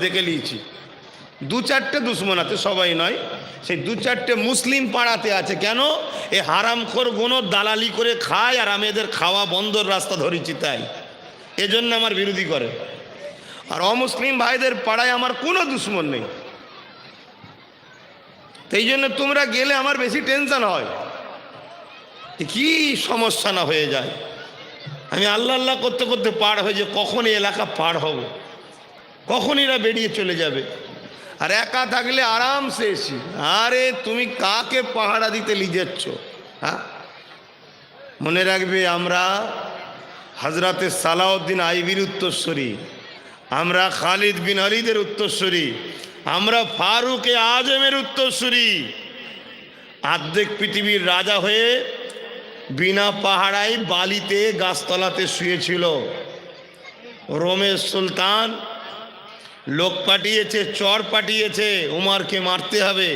দেখে নিয়েছি। দু চারটে দুশ্মন আছে, সবাই নয়। সেই দু চারটে মুসলিম পাড়াতে আছে। কেন? এ হারামখোর গুনো দালালি করে খায় আর আমি এদের খাওয়া বন্ধর রাস্তা ধরেছি তাই। এজন্য আমার বিরোধী করে। আর অমুসলিম ভাইদের পাড়ায় আমার কোনো দুশ্মন নেই। এই জন্য তোমরা গেলে আমার বেশি টেনশন হয়। কি সমস্যা না হয়ে যায়। আমি আল্লাহ আল্লাহ করতে করতে পার হয়ে যে কখন এলাকা পার হব। কখন এরা বেরিয়ে চলে যাবে? আর একা থাকলে আরামসে এসি, আরে তুমি কাকে পাহারা দিতে লিজেচ্ছ হ্যাঁ? মনে রাখবে আমরা হজরতে সালাউদ্দিন আইবির উত্তরস্বরী আমরা খালিদ বিন আলিদের উত্তরস্বরী আমরা ফারুকে আজমের উত্তরস্বরী আর্ধেক পৃথিবীর রাজা হয়ে বিনা পাহাড়ায় বালিতে গাছতলাতে শুয়েছিল। রোমের সুলতান লোক পাঠিয়েছে চর পাঠিয়েছে উমারকে মারতে হবে।